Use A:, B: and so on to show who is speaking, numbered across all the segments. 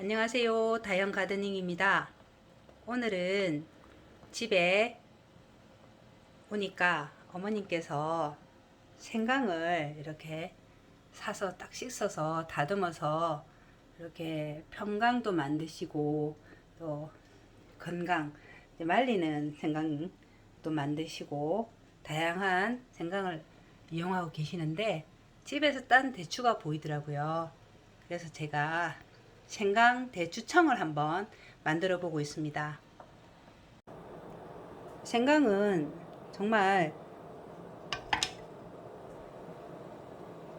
A: 안녕하세요. 다영 가드닝입니다. 오늘은 집에 오니까 어머님께서 생강을 이렇게 사서 딱 씻어서 다듬어서 이렇게 평강도 만드시고 또 건강 말리는 생강도 만드시고 다양한 생강을 이용하고 계시는데 집에서 딴 대추가 보이더라고요. 그래서 제가 생강 대추청을 한번 만들어 보고 있습니다. 생강은 정말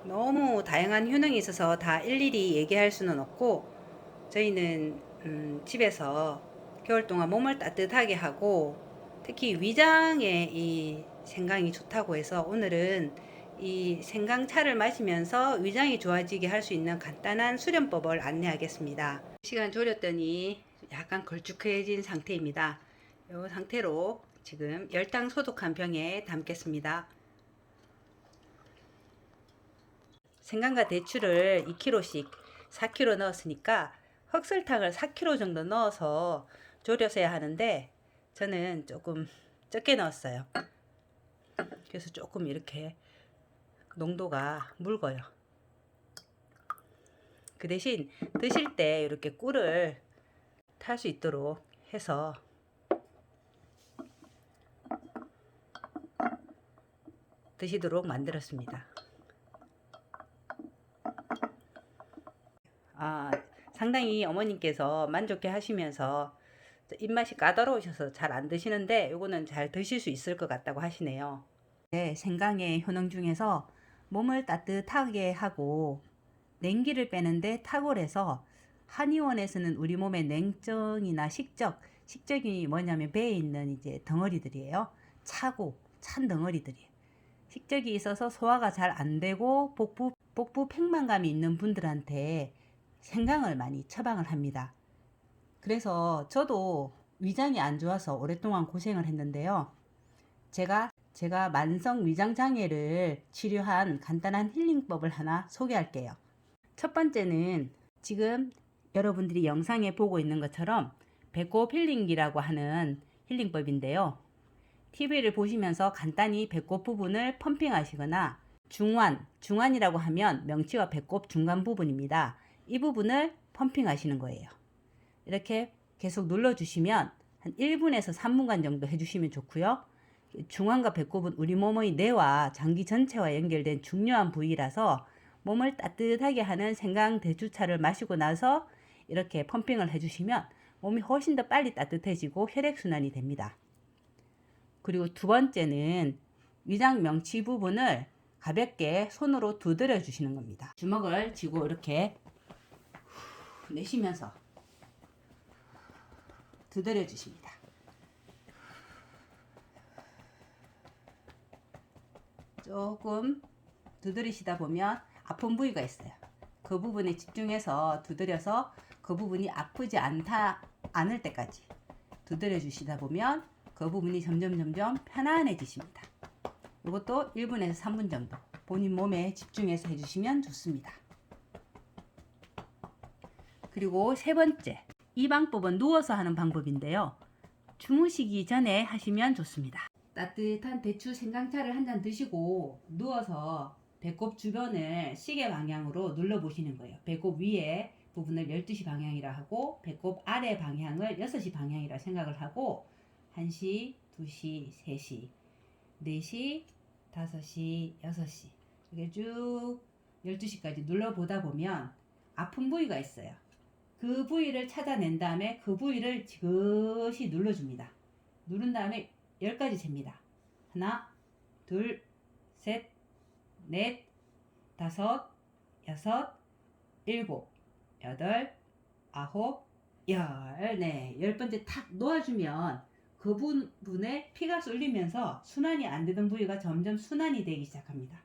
A: 너무 다양한 효능이 있어서 다 일일이 얘기할 수는 없고 저희는 음, 집에서 겨울 동안 몸을 따뜻하게 하고 특히 위장에 이 생강이 좋다고 해서 오늘은 이 생강차를 마시면서 위장이 좋아지게 할 수 있는 간단한 수련법을 안내하겠습니다. 시간 졸였더니 약간 걸쭉해진 상태입니다. 이 상태로 지금 열당 소독한 병에 담겠습니다. 생강과 대추를 2kg씩 4kg 넣었으니까 흑설탕을 4kg 정도 넣어서 졸여서 해야 하는데 저는 조금 적게 넣었어요. 그래서 조금 이렇게 농도가 묽어요. 그 대신 드실 때 이렇게 꿀을 탈 수 있도록 해서 드시도록 만들었습니다. 아, 상당히 어머님께서 만족해 하시면서 입맛이 까다로우셔서 잘 안 드시는데 요거는 잘 드실 수 있을 것 같다고 하시네요. 네, 생강의 효능 중에서 몸을 따뜻하게 하고 냉기를 빼는데 탁월해서 한의원에서는 우리 몸의 냉증이나 식적, 식적이 뭐냐면 배에 있는 이제 덩어리들이에요. 차고 찬 덩어리들이에요. 식적이 있어서 소화가 잘 안 되고 복부 복부 팽만감이 있는 분들한테 생강을 많이 처방을 합니다. 그래서 저도 위장이 안 좋아서 오랫동안 고생을 했는데요. 제가 제가 만성 위장 장애를 치료한 간단한 힐링법을 하나 소개할게요. 첫 번째는 지금 여러분들이 영상에 보고 있는 것처럼 배꼽 힐링기라고 하는 힐링법인데요. TV를 보시면서 간단히 배꼽 부분을 펌핑 하시거나 중환, 중환이라고 하면 명치와 배꼽 중간 부분입니다. 이 부분을 펌핑 하시는 거예요. 이렇게 계속 눌러주시면 한 1분에서 3분간 정도 해주시면 좋고요. 중환과 배꼽은 우리 몸의 뇌와 장기 전체와 연결된 중요한 부위라서 몸을 따뜻하게 하는 생강 대추차를 마시고 나서 이렇게 펌핑을 해주시면 몸이 훨씬 더 빨리 따뜻해지고 혈액순환이 됩니다. 그리고 두 번째는 위장 명치 부분을 가볍게 손으로 두드려 주시는 겁니다. 주먹을 쥐고 이렇게 내쉬면서 두드려 주십니다. 조금 두드리시다 보면 아픈 부위가 있어요. 그 부분에 집중해서 두드려서 그 부분이 아프지 않다 않을 때까지 두드려 주시다 보면 그 부분이 점점 점점 편안해지십니다. 이것도 1분에서 3분 정도 본인 몸에 집중해서 해주시면 좋습니다. 그리고 세 번째, 이 방법은 누워서 하는 방법인데요. 주무시기 전에 하시면 좋습니다. 따뜻한 대추 생강차를 한 잔 드시고 누워서 배꼽 주변을 시계 방향으로 눌러 보시는 거예요. 배꼽 위에 부분을 12시 방향이라 하고 배꼽 아래 방향을 6시 방향이라 생각을 하고 1시, 2시, 3시, 4시, 5시, 6시 이렇게 쭉 12시까지 눌러보다 보면 아픈 부위가 있어요. 그 부위를 찾아낸 다음에 그 부위를 지그시 눌러줍니다. 누른 다음에 10가지 셉니다. 하나, 둘, 셋, 넷, 다섯, 여섯, 일곱, 여덟, 아홉, 열. 네, 열 번째 탁 놓아주면 그 부분에 피가 쏠리면서 순환이 안 되던 부위가 점점 순환이 되기 시작합니다.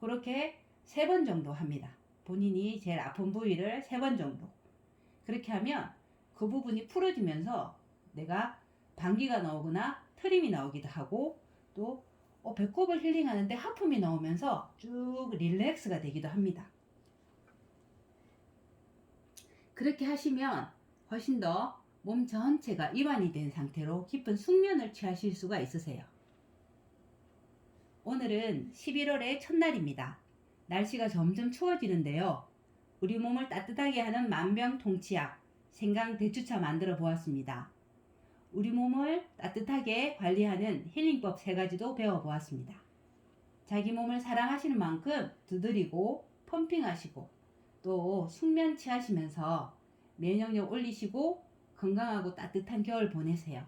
A: 그렇게 세 번 정도 합니다. 본인이 제일 아픈 부위를 세 번 정도. 그렇게 하면 그 부분이 풀어지면서 내가 방귀가 나오거나 트림이 나오기도 하고 또 어, 배꼽을 힐링하는데 하품이 나오면서 쭉 릴렉스가 되기도 합니다. 그렇게 하시면 훨씬 더 몸 전체가 이완이 된 상태로 깊은 숙면을 취하실 수가 있으세요. 오늘은 11월의 첫날입니다. 날씨가 점점 추워지는데요. 우리 몸을 따뜻하게 하는 만병통치약 생강 대추차 만들어 보았습니다. 우리 몸을 따뜻하게 관리하는 힐링법 세 가지도 배워 보았습니다. 자기 몸을 사랑하시는 만큼 두드리고 펌핑하시고 또 숙면 취하시면서 면역력 올리시고 건강하고 따뜻한 겨울 보내세요.